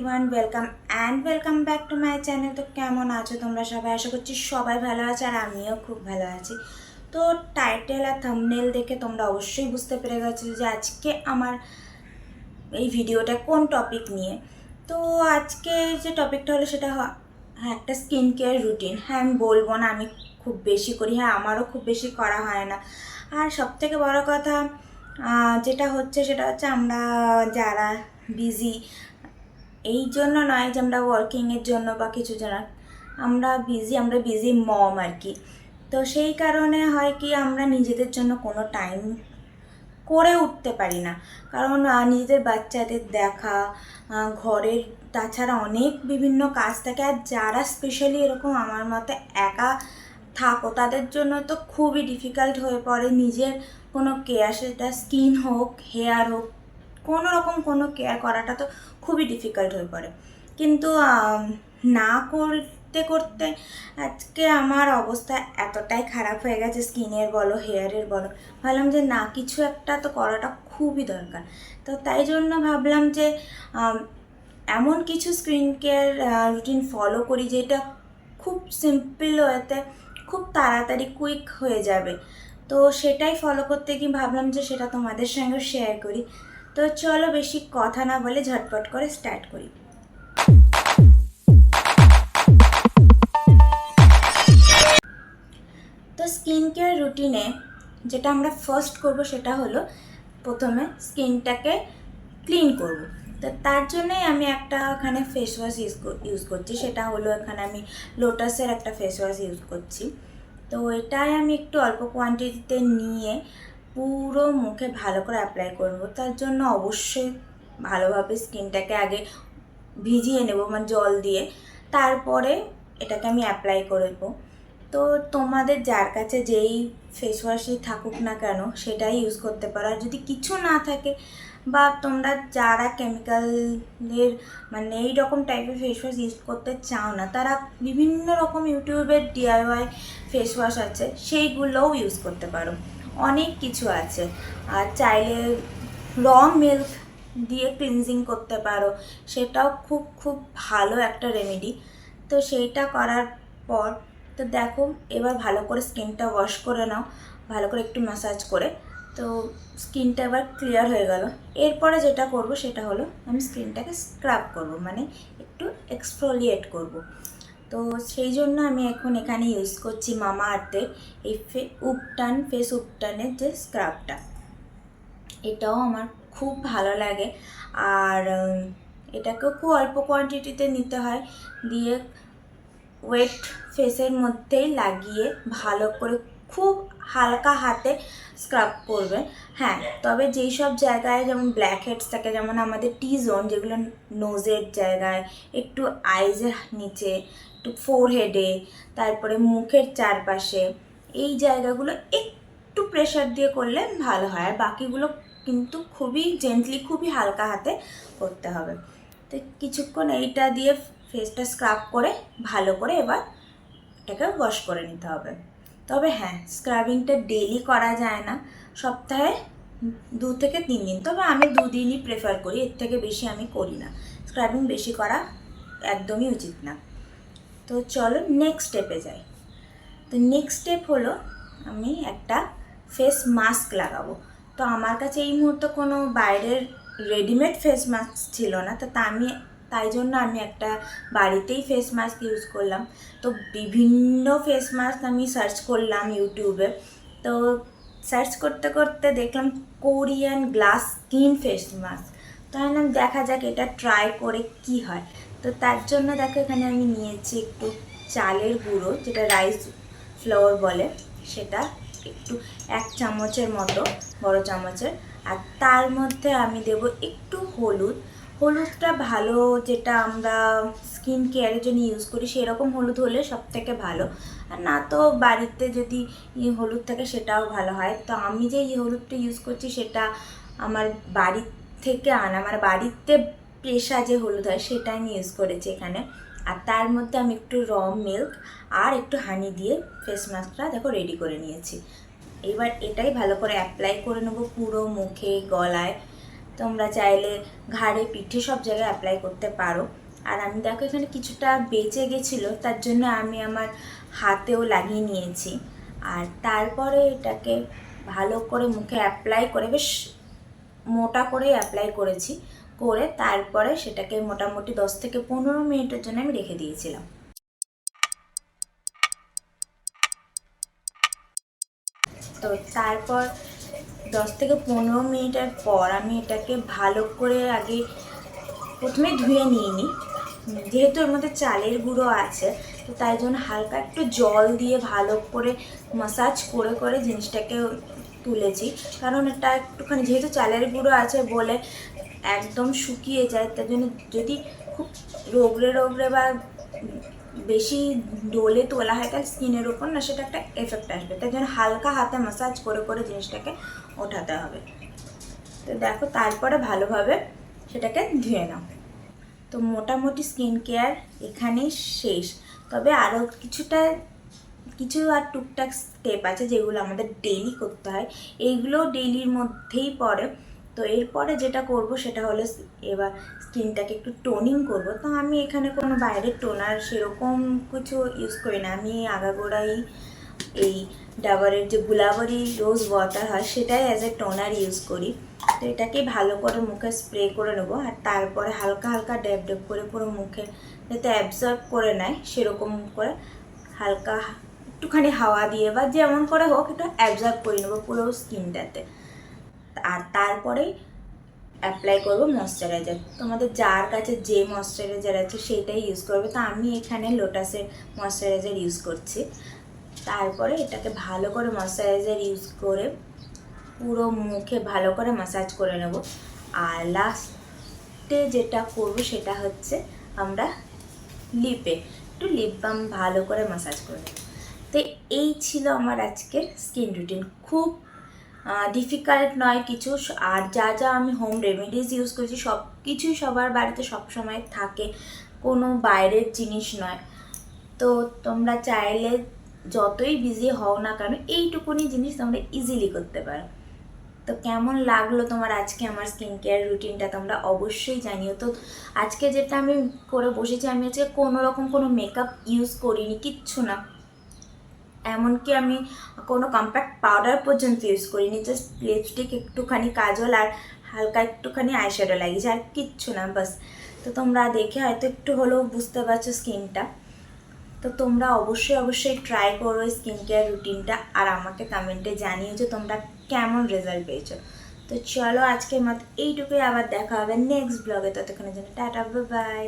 Everyone welcome and welcome back to my channel তো কেমন আছো তোমরা সবাই? আশা করছি সবাই ভালো আছে আর আমিও খুব ভালো আছি। তো টাইটেল আর থাম্বনেল দেখে তোমরা অবশ্যই বুঝতে পেরে গেছো যে আজকে আমার এই ভিডিওটা কোন টপিক নিয়ে। তো আজকে যে টপিকটা হলো সেটা হ্যাঁ একটা স্কিন কেয়ার রুটিন হ্যাঁ আমি বলব না আমি খুব বেশি করি। হ্যাঁ আমারও খুব বেশি করা হয় না। আর সবথেকে বড় কথা যেটা হচ্ছে সেটা হচ্ছে আমরা যারা বিজি এই জন্য নয় যে আমরা ওয়ার্কিংয়ের জন্য বা কিছু জন্য, আমরা বিজি আমরা বিজি মম আর কি। তো সেই কারণে হয় কি, আমরা নিজেদের জন্য কোনো টাইম করে উঠতে পারি না। কারণ নিজেদের বাচ্চাদের দেখা ঘরের তাছাড়া অনেক বিভিন্ন কাজ থাকে। আর যারা স্পেশালি এরকম আমার মতে একা থাকো, তাদের জন্য তো খুবই ডিফিকাল্ট হয়ে পড়ে। নিজের কোনো কেয়ার সেটা স্কিন হোক হেয়ার হোক কোনো রকম কোনো কেয়ার করাটা তো খুবই ডিফিকাল্ট হয়ে পড়ে। কিন্তু না করতে করতে আজকে আমার অবস্থা এতটাই খারাপ হয়ে গেছে স্কিনের বলো হেয়ারের বলো। ভাবলাম যে না, কিছু একটা তো করাটা খুবই দরকার। তো তাই জন্য ভাবলাম যে এমন কিছু স্ক্রিন কেয়ার রুটিন ফলো করি যেটা খুব সিম্পল ওয়েতে খুব তাড়াতাড়ি কুইক হয়ে যাবে। তো সেটাই ফলো করতে গিয়ে ভাবলাম যে সেটা তোমাদের সঙ্গে শেয়ার করি। তো চলো বেশি কথা না বলে ঝটপট করে স্টার্ট করি। তো স্কিন কেয়ার রুটিনে যেটা আমরা ফার্স্ট করব সেটা হলো প্রথমে স্কিনটাকে ক্লিন করব। তো তার জন্যই আমি একটা এখানে ফেস ওয়াশ ইউজ ইউজ করছি। সেটা হলো এখানে আমি লোটাসের একটা ফেস ওয়াশ ইউজ করছি। তো এটাই আমি একটু অল্প কোয়ান্টিটিতে নিয়ে পুরো মুখে ভালো করে অ্যাপ্লাই করব। তার জন্য অবশ্যই ভালোভাবে স্কিনটাকে আগে ভিজিয়ে নেব মানে জল দিয়ে। তারপরে এটাকে আমি অ্যাপ্লাই করব তো তোমাদের যার কাছে যেই ফেস ওয়াশই থাকুক না কেন, সেটাই ইউজ করতে পারো। আর যদি কিছু না থাকে, বা তোমরা যারা কেমিক্যালের মানে এই রকম টাইপের ফেস ওয়াশ ইউজ করতে চাও না, তারা বিভিন্ন রকম ইউটিউবের ডিআইওয়াই ফেস ওয়াশ আছে, সেইগুলোও ইউজ করতে পারো। অনেক কিছু আছে। আর চাইলে র মিল্ক দিয়ে ক্লিনজিং করতে পারো। সেটাও খুব খুব ভালো একটা রেমেডি তো সেইটা করার পর, তো দেখো, এবার ভালো করে স্কিনটা ওয়াশ করে নাও। ভালো করে একটু ম্যাসাজ করে। তো স্কিনটা এবার ক্লিয়ার হয়ে গেল। এরপরে যেটা করব, সেটা হলো আমি স্কিনটাকে স্ক্রাব করব। মানে একটু এক্সফোলিয়েট করব। তো সেই জন্য আমি এখন এখানে ইউজ করছি মামা আর্থের এই ফে উপটান ফেস উপটানের যে স্ক্রাবটা এটাও আমার খুব ভালো লাগে। আর উম, এটাকেও খুব অল্প কোয়ান্টিটিতে নিতে হয়। দিয়ে ওয়েট ফেসের মধ্যেই লাগিয়ে ভালো করে খুব হালকা হাতে স্ক্রাব করবে হ্যাঁ তবে যেই সব জায়গায় যেমন ব্ল্যাক হেডস থাকে যেমন আমাদের টি জোন যেগুলো নোজের জায়গায় একটু আইজের নিচে একটু ফোরহেডে তারপরে মুখের চারপাশে, এই জায়গাগুলো একটু প্রেশার দিয়ে করলে ভালো হয়। আর বাকিগুলো কিন্তু খুবই জেন্টলি খুবই হালকা হাতে করতে হবে। তো কিছুক্ষণ এইটা দিয়ে ফেসটা স্ক্রাব করে, ভালো করে এবার এটাকে ওয়াশ করে নিতে হবে। তবে হ্যাঁ স্ক্রাবিংটা ডেলি করা যায় না। সপ্তাহে দু থেকে তিন দিন। তবে আমি দুদিনই প্রেফার করি। এর থেকে বেশি আমি করি না। স্ক্রাবিং বেশি করা একদমই উচিত না। তো চলো নেক্সট স্টেপে যাই। তো নেক্সট স্টেপ হলো আমি একটা ফেস মাস্ক লাগাবো। তো আমার কাছে এই মুহূর্তে কোনো বাইরের রেডিমেড ফেস মাস্ক ছিল না, তো তা আমি, তাই জন্য আমি একটা বাড়িতেই ফেস মাস্ক ইউজ করলাম। তো বিভিন্ন ফেস মাস্ক আমি সার্চ করলাম ইউটিউবে তো সার্চ করতে করতে দেখলাম Korean glass skin face mask তো আমি দেখা যাক এটা ট্রাই করে কি হয়। তো তার জন্য দেখো এখানে আমি নিয়েছি একটু চালের গুঁড়ো, যেটা রাইস ফ্লাওয়ার বলে, সেটা একটু এক চামচের মতো, বড় চামচের। আর তার মধ্যে আমি দেব একটু হলুদ। হলুদটা ভালো, যেটা আমরা স্কিন কেয়ারের জন্য ইউজ করি, সেরকম হলুদ হলে সব থেকে ভালো। আর না তো বাড়িতে যদি হলুদ থাকে, সেটাও ভালো হয়। তো আমি যে এই হলুদটা ইউজ করছি, সেটা আমার বাড়ির থেকে আনা মানে বাড়িতে পেশা যে হলুদ হয় সেটা আমি ইউজ করেছি এখানে। আর তার মধ্যে আমি একটু র মিল্ক আর একটু হানি দিয়ে ফেস মাস্কটা দেখো রেডি করে নিয়েছি। এবার এটাই ভালো করে অ্যাপ্লাই করে নেব পুরো মুখে, গলায়। তোমরা চাইলে ঘাড়ে, পিঠে সব জায়গায় অ্যাপ্লাই করতে পারো। আর আমি দেখো এখানে কিছুটা বেঁচে গেছিল, তার জন্য আমি আমার হাতেও লাগিয়ে নিয়েছি। আর তারপরে এটাকে ভালো করে মুখে অ্যাপ্লাই করে বেশ মোটা করে অ্যাপ্লাই করেছি, করে তারপরে সেটাকে মোটামুটি দশ থেকে পনেরো মিনিটের জন্য আমি রেখে দিয়েছিলাম। তো তারপর দশ থেকে পনেরো মিনিটের পর আমি এটাকে ভালো করে আগে প্রথমে ধুয়ে নিয়ে নিই যেহেতু এর মধ্যে চালের গুঁড়ো আছে, তো তাই জন্য হালকা একটু জল দিয়ে ভালো করে মাসাজ করে করে জিনিসটাকে তুলেছি। কারণ এটা একটুখানি, যেহেতু চালের গুঁড়ো আছে বলে একদম শুকিয়ে যায়, তার জন্য যদি খুব রোগড়ে রোগড়ে বা বেশি ডোলে তোলা হয়, তাহলে স্কিনের ওপর না সেটা একটা এফেক্ট আসবে। তার জন্য হালকা হাতে মাসাজ করে করে জিনিসটাকে ওঠাতে হবে। তো দেখো, তারপরে ভালোভাবে সেটাকে ধুয়ে নাও। তো মোটামুটি স্কিন কেয়ার এখানেই শেষ। তবে আরও কিছুটা কিছু আর টুকটাক স্টেপ আছে যেগুলো আমাদের ডেইলি করতে হয়। এইগুলো ডেইলির মধ্যেই পড়ে। তো এরপরে যেটা করব সেটা হলো এবার স্কিনটাকে একটু টোনিং করব। তো আমি এখানে কোনো বাইরের টোনার সেরকম কিছু ইউজ করি না। আমি আগাগোড়াই এই ডাবরের যে গুলাবরি রোজ ওয়াটার হয়, সেটাই অ্যাজ এ টোনার ইউজ করি। তো এটাকে ভালো করে মুখে স্প্রে করে নেব। আর তারপরে হালকা হালকা ড্যাব ড্যাব করে পুরো মুখে যাতে অ্যাবজর্ব করে নেয় সেরকম করে হালকা একটুখানি হাওয়া দিয়ে বা যেমন করে হোক একটু অ্যাবজর্ব করে নেব পুরো স্কিনটাতে আর তারপরে অ্যাপ্লাই করব ময়শ্চারাইজার তোমাদের যার কাছে যে ময়শ্চারাইজার আছে সেটাই ইউজ করবে। তো আমি এখানে লোটাসের ময়শ্চারাইজার ইউজ করছি। তারপরে এটাকে ভালো করে ময়শ্চারাইজার ইউজ করে পুরো মুখে ভালো করে ম্যাসাজ করে নেব। আর লাস্টে যেটা করব সেটা হচ্ছে আমরা লিপে একটু লিপ বাম ভালো করে ম্যাসাজ করে নেব। তো এই ছিল আমার আজকের স্কিন রুটিন খুব ডিফিকাল্ট নয় কিছু। আর যা যা আমি হোম রেমেডিস ইউজ করেছি সব কিছুই সবার বাড়িতে সব সময় থাকে। কোনো বাইরের জিনিস নয়। তো তোমরা চাইলে যতই বিজি হও না কেন, এইটুকুনি জিনিস তোমরা ইজিলি করতে পারো। তো কেমন লাগল তোমার আজকে আমার স্কিন কেয়ার রুটিনটা তোমরা অবশ্যই জানিও। তো আজকে যেটা আমি করে বসেছি, আমি আজকে কোনো রকম কোনো মেকআপ ইউজ করিনি, কিচ্ছু না। এমনকি আমি কোনো কম্প্যাক্ট পাউডার পর্যন্ত ইউজ করিনি জাস্ট লিপস্টিক একটুখানি কাজল আর হালকা একটুখানি আইশ্যাডো লাগিয়েছি, আর কিচ্ছু না, বাস। তো তোমরা দেখে হয়তো একটু হলেও বুঝতে পারছ স্কিনটা তো তোমরা অবশ্যই অবশ্যই ট্রাই করো স্কিন কেয়ার রুটিনটা আর আমাকে কমেন্টে জানিও যে তোমরা কেমন রেজাল্ট পেয়েছ। তো চলো আজকের মতো এইটুকুই, আবার দেখা হবে নেক্সট ব্লগে ততক্ষণের জন্য টাটা বাই